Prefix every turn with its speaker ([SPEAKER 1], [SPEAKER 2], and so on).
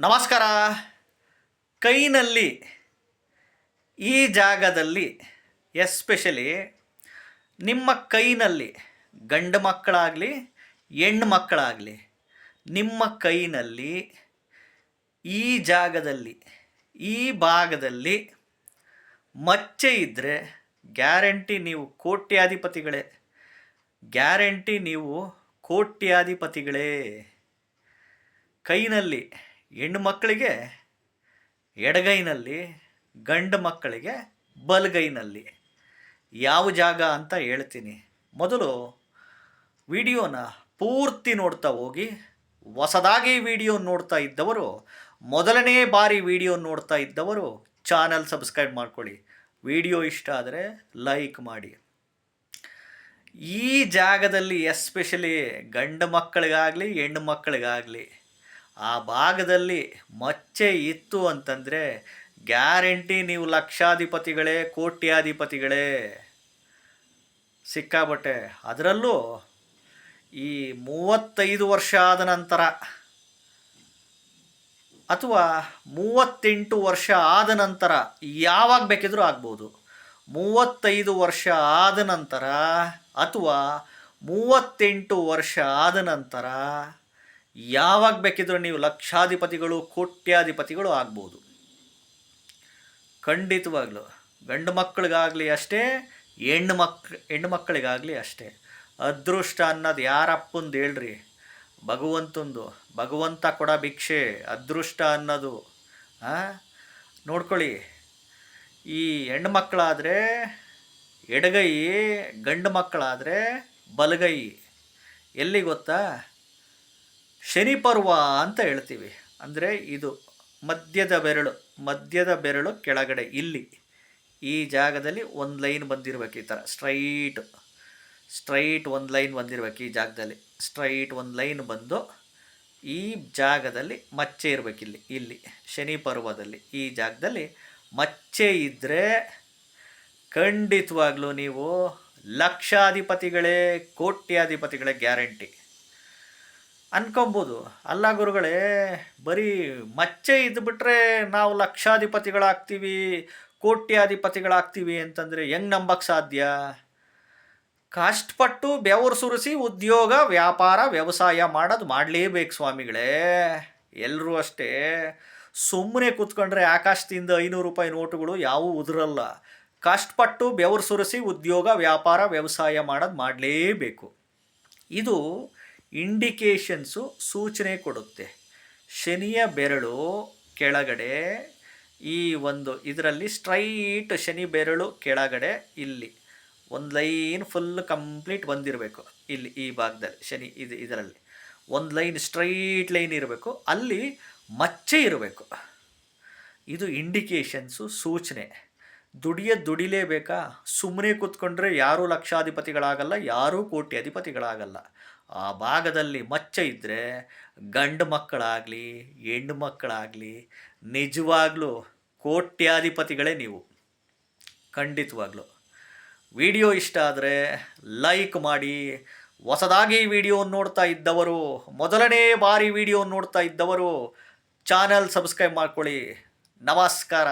[SPEAKER 1] ನಮಸ್ಕಾರ. ಕೈನಲ್ಲಿ ಈ ಜಾಗದಲ್ಲಿ ಎಸ್ಪೆಷಲಿ ನಿಮ್ಮ ಕೈನಲ್ಲಿ ಗಂಡು ಮಕ್ಕಳಾಗಲಿ, ಹೆಣ್ಣು ಮಕ್ಕಳಾಗಲಿ, ನಿಮ್ಮ ಕೈನಲ್ಲಿ ಈ ಜಾಗದಲ್ಲಿ, ಈ ಭಾಗದಲ್ಲಿ ಮಚ್ಚೆ ಇದ್ದರೆ ಗ್ಯಾರಂಟಿ ನೀವು ಕೋಟ್ಯಾಧಿಪತಿಗಳೇ. ಗ್ಯಾರಂಟಿ ನೀವು ಕೋಟ್ಯಾಧಿಪತಿಗಳೇ. ಕೈನಲ್ಲಿ ಹೆಣ್ಣು ಮಕ್ಕಳಿಗೆ ಎಡಗೈನಲ್ಲಿ, ಗಂಡು ಮಕ್ಕಳಿಗೆ ಬಲಗೈನಲ್ಲಿ. ಯಾವ ಜಾಗ ಅಂತ ಹೇಳ್ತೀನಿ. ಮೊದಲು ವಿಡಿಯೋನ ಪೂರ್ತಿ ನೋಡ್ತಾ ಹೋಗಿ. ಹೊಸದಾಗಿ ವಿಡಿಯೋ ನೋಡ್ತಾ ಇದ್ದವರು, ಮೊದಲನೇ ಬಾರಿ ವಿಡಿಯೋ ನೋಡ್ತಾ ಇದ್ದವರು ಚಾನಲ್ ಸಬ್ಸ್ಕ್ರೈಬ್ ಮಾಡ್ಕೊಳ್ಳಿ. ವಿಡಿಯೋ ಇಷ್ಟ ಆದರೆ ಲೈಕ್ ಮಾಡಿ. ಈ ಜಾಗದಲ್ಲಿ ಎಸ್ಪೆಷಲಿ ಗಂಡು ಮಕ್ಕಳಿಗಾಗಲಿ, ಹೆಣ್ಣು ಮಕ್ಕಳಿಗಾಗಲಿ ಆ ಭಾಗದಲ್ಲಿ ಮಚ್ಚೆ ಇತ್ತು ಅಂತಂದರೆ ಗ್ಯಾರಂಟಿ ನೀವು ಲಕ್ಷಾಧಿಪತಿಗಳೇ, ಕೋಟ್ಯಾಧಿಪತಿಗಳೇ ಸಿಕ್ಕಾಬಟ್ಟೆ ಅದರಲ್ಲೂ ಈ ಮೂವತ್ತೈದು ವರ್ಷ ಆದ ನಂತರ ಅಥವಾ ಮೂವತ್ತೆಂಟು ವರ್ಷ ಆದ ನಂತರ ಯಾವಾಗ ಬೇಕಿದ್ರೂ ಆಗ್ಬೋದು. ಮೂವತ್ತೈದು ವರ್ಷ ಆದ ನಂತರ ಅಥವಾ ಮೂವತ್ತೆಂಟು ವರ್ಷ ಆದ ನಂತರ ಯಾವಾಗ ಬೇಕಿದ್ರೂ ನೀವು ಲಕ್ಷಾಧಿಪತಿಗಳು, ಕೋಟ್ಯಾಧಿಪತಿಗಳು ಆಗ್ಬೋದು. ಖಂಡಿತವಾಗ್ಲೂ. ಗಂಡು ಮಕ್ಕಳಿಗಾಗಲಿ ಅಷ್ಟೇ, ಹೆಣ್ಣು ಮಕ್, ಹೆಣ್ಣು ಮಕ್ಕಳಿಗಾಗಲಿ ಅಷ್ಟೇ. ಅದೃಷ್ಟ ಅನ್ನೋದು ಯಾರಪ್ಪಂದು ಹೇಳ್ರಿ. ಭಗವಂತಂದು, ಭಗವಂತ ಕೊಡ ಭಿಕ್ಷೆ, ಅದೃಷ್ಟ ಅನ್ನೋದು ನೋಡ್ಕೊಳ್ಳಿ. ಈ ಹೆಣ್ಣು ಮಕ್ಕಳಾದರೆ ಎಡಗೈ, ಗಂಡು ಮಕ್ಕಳಾದರೆ ಬಲಗೈ. ಎಲ್ಲಿ ಗೊತ್ತಾ? ಶನಿ ಪರ್ವ ಅಂತ ಹೇಳ್ತೀವಿ. ಅಂದರೆ ಇದು ಮಧ್ಯದ ಬೆರಳು ಮಧ್ಯದ ಬೆರಳು ಕೆಳಗಡೆ, ಇಲ್ಲಿ. ಈ ಜಾಗದಲ್ಲಿ ಒಂದು ಲೈನ್ ಬಂದಿರಬೇಕು ಈ ಥರ ಸ್ಟ್ರೈಟ್ ಸ್ಟ್ರೈಟ್ ಒಂದು ಲೈನ್ ಬಂದಿರಬೇಕು ಈ ಜಾಗದಲ್ಲಿ. ಸ್ಟ್ರೈಟ್ ಒಂದು ಲೈನ್ ಬಂದು ಈ ಜಾಗದಲ್ಲಿ ಮಚ್ಚೆ ಇರಬೇಕು ಇಲ್ಲಿ ಇಲ್ಲಿ, ಶನಿ ಪರ್ವದಲ್ಲಿ. ಈ ಜಾಗದಲ್ಲಿ ಮಚ್ಚೆ ಇದ್ದರೆ ಖಂಡಿತವಾಗ್ಲೂ ನೀವು ಲಕ್ಷಾಧಿಪತಿಗಳೇ, ಕೋಟ್ಯಾಧಿಪತಿಗಳೇ ಗ್ಯಾರಂಟಿ. ಅನ್ಕೊಬೋದು. ಅಲ್ಲ ಗುರುಗಳೇ, ಬರೀ ಮಚ್ಚೆ ಇದ್ಬಿಟ್ರೆ ನಾವು ಲಕ್ಷಾಧಿಪತಿಗಳಾಗ್ತೀವಿ, ಕೋಟ್ಯಾಧಿಪತಿಗಳಾಗ್ತೀವಿ ಅಂತಂದರೆ ಹೆಂಗೆ ನಂಬಕ್ಕೆ ಸಾಧ್ಯ? ಕಷ್ಟಪಟ್ಟು ಬೆವರು ಸುರಿಸಿ ಉದ್ಯೋಗ, ವ್ಯಾಪಾರ, ವ್ಯವಸಾಯ ಮಾಡೋದು ಮಾಡಲೇಬೇಕು ಸ್ವಾಮಿಗಳೇ. ಎಲ್ಲರೂ ಅಷ್ಟೇ ಸುಮ್ಮನೆ ಕೂತ್ಕೊಂಡ್ರೆ ಆಕಾಶದಿಂದ ಐನೂರು ರೂಪಾಯಿ ನೋಟುಗಳು ಯಾವೂ ಉದುರಲ್ಲ. ಕಷ್ಟಪಟ್ಟು ಬೆವರು ಸುರಿಸಿ ಉದ್ಯೋಗ, ವ್ಯಾಪಾರ, ವ್ಯವಸಾಯ ಮಾಡೋದು ಮಾಡಲೇಬೇಕು. ಇದು ಇಂಡಿಕೇಶನ್ಸು ಸೂಚನೆ ಕೊಡುತ್ತೆ. ಶನಿಯ ಬೆರಳು ಕೆಳಗಡೆ, ಈ ಒಂದು ಇದರಲ್ಲಿ ಸ್ಟ್ರೈಟ್ ಶನಿ ಬೆರಳು ಕೆಳಗಡೆ ಇಲ್ಲಿ. ಒಂದು ಲೈನ್ ಫುಲ್ ಕಂಪ್ಲೀಟ್ ಬಂದಿರಬೇಕು ಇಲ್ಲಿ ಈ ಭಾಗದಲ್ಲಿ, ಶನಿ ಇದು ಇದರಲ್ಲಿ. ಒಂದು ಲೈನ್ ಸ್ಟ್ರೈಟ್ ಲೈನ್ ಇರಬೇಕು, ಅಲ್ಲಿ ಮಚ್ಚೆ ಇರಬೇಕು. ಇದು ಇಂಡಿಕೇಶನ್ಸು ಸೂಚನೆ. ದುಡಿಯ ದುಡಿಲೇಬೇಕಾ? ಸುಮ್ಮನೆ ಕೂತ್ಕೊಂಡ್ರೆ ಯಾರೂ ಲಕ್ಷಾಧಿಪತಿಗಳಾಗಲ್ಲ, ಯಾರೂ ಕೋಟ್ಯಾಧಿಪತಿಗಳಾಗಲ್ಲ. ಆ ಭಾಗದಲ್ಲಿ ಮಚ್ಚ ಇದ್ದರೆ ಗಂಡು ಮಕ್ಕಳಾಗಲಿ, ಹೆಣ್ಣು ಮಕ್ಕಳಾಗಲಿ, ನಿಜವಾಗ್ಲೂ ಕೋಟ್ಯಾಧಿಪತಿಗಳೇ ನೀವು. ಖಂಡಿತವಾಗ್ಲೂ. ವಿಡಿಯೋ ಇಷ್ಟ ಆದರೆ ಲೈಕ್ ಮಾಡಿ. ಹೊಸದಾಗಿ ವಿಡಿಯೋ ನೋಡ್ತಾ ಇದ್ದವರು, ಮೊದಲನೇ ಬಾರಿ ವಿಡಿಯೋ ನೋಡ್ತಾ ಇದ್ದವರು, ಚಾನಲ್ ಸಬ್ಸ್ಕ್ರೈಬ್ ಮಾಡ್ಕೊಳ್ಳಿ. ನಮಸ್ಕಾರ.